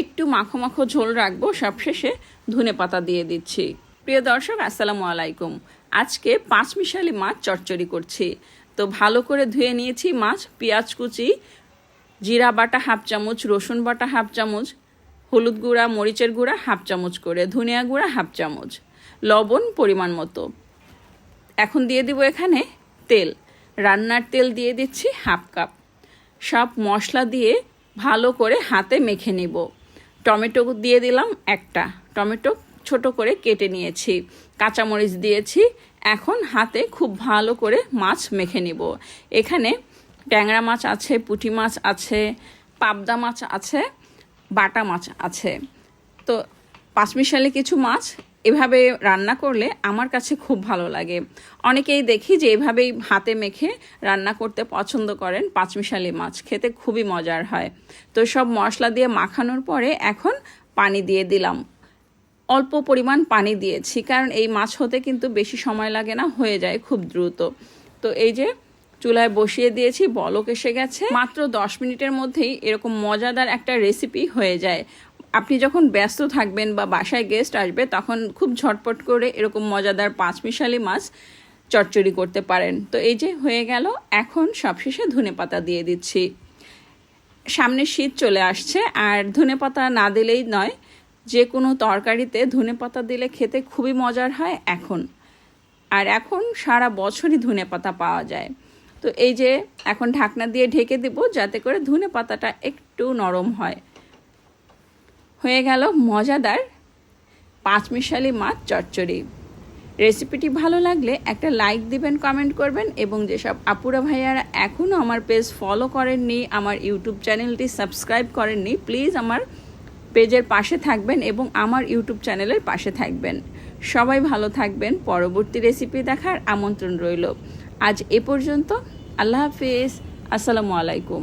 একটু মাখো মাখো ঝোল রাখব, সবশেষে ধনে পাতা দিয়ে দিচ্ছি। প্রিয় দর্শক, আসসালামু আলাইকুম। আজকে পাঁচ মিশালি মাছ চচ্চড়ি করছি। তো ভালো করে ধুয়ে নিয়েছি মাছ, পেঁয়াজ কুচি, জিরা বাটা হাফ চামচ, রসুন বাটা হাফ চামচ, হলুদ গুঁড়া, মরিচের গুঁড়া হাফ চামচ করে, ধনিয়া গুঁড়া হাফ চামচ, লবণ পরিমাণ মতো। এখন দিয়ে দিব এখানে তেল। রান্নার তেল দিয়ে দিচ্ছি হাফ কাপ। সব মশলা দিয়ে ভালো করে হাতে মেখে নিব। টমেটো দিয়ে দিলাম একটা। টমেটো ছোট করে কেটে নিয়েছি। কাঁচামরিচ দিয়েছি। এখন হাতে খুব ভালো করে মাছ মেখে নিব। এখানে ট্যাংরা মাছ আছে, পুঁটি মাছ আছে, পাবদা মাছ আছে, বাটা মাছ আছে। তো পাঁচমিশালে কিছু মাছ এভাবে রান্না করলে আমার কাছে খুব ভালো লাগে। অনেকেই দেখি যে এভাবেই হাতে মেখে রান্না করতে পছন্দ করেন পাঁচমিশালি মাছ, খেতে খুবই মজার হয়। তো সব মশলা দিয়ে মাখানোর পরে এখন পানি দিয়ে দিলাম। অল্প পরিমাণ পানি দিয়েছি, কারণ এই মাছ হতে কিন্তু বেশি সময় লাগে না, হয়ে যায় খুব দ্রুত। তো এই যে চুলায় বসিয়ে দিয়েছি, বলক এসে গেছে। মাত্র দশ মিনিটের মধ্যেই এরকম মজাদার একটা রেসিপি হয়ে যায়। আপনি যখন ব্যস্ত থাকবেন বা বাসায় গেস্ট আসবে, তখন খুব ঝটপট করে এরকম মজাদার পাঁচমিশালি মাছ চচ্চড়ি করতে পারেন। তো এই যে হয়ে গেল, এখন সবশেষে ধনে পাতা দিয়ে দিচ্ছি। সামনে শীত চলে আসছে, আর ধনে পাতা না দিলেই নয়, যে কোনো তরকারিতে ধনে পাতা দিলে খেতে খুবই মজার হয় এখন। আর এখন সারা বছরই ধনে পাতা পাওয়া যায়। তো এই যে এখন ঢাকনা দিয়ে ঢেকে দেব, যাতে করে ধনে পাতাটা একটু নরম হয়। হয়ে গেল মজাদার পাঁচমিশালি মাছ চচ্চড়ি। রেসিপিটি ভালো লাগলে একটা লাইক দিবেন, কমেন্ট করবেন এবং যেসব আপুরা ভাইয়ারা এখনও আমার পেজ ফলো করেননি, আমার ইউটিউব চ্যানেলটি সাবস্ক্রাইব করেননি, প্লিজ আমার পেজের পাশে থাকবেন এবং আমার ইউটিউব চ্যানেলের পাশে থাকবেন। সবাই ভালো থাকবেন, পরবর্তী রেসিপি দেখার আমন্ত্রণ রইল। আজ এ পর্যন্ত, আল্লাহ হাফিজ, আসসালামু আলাইকুম।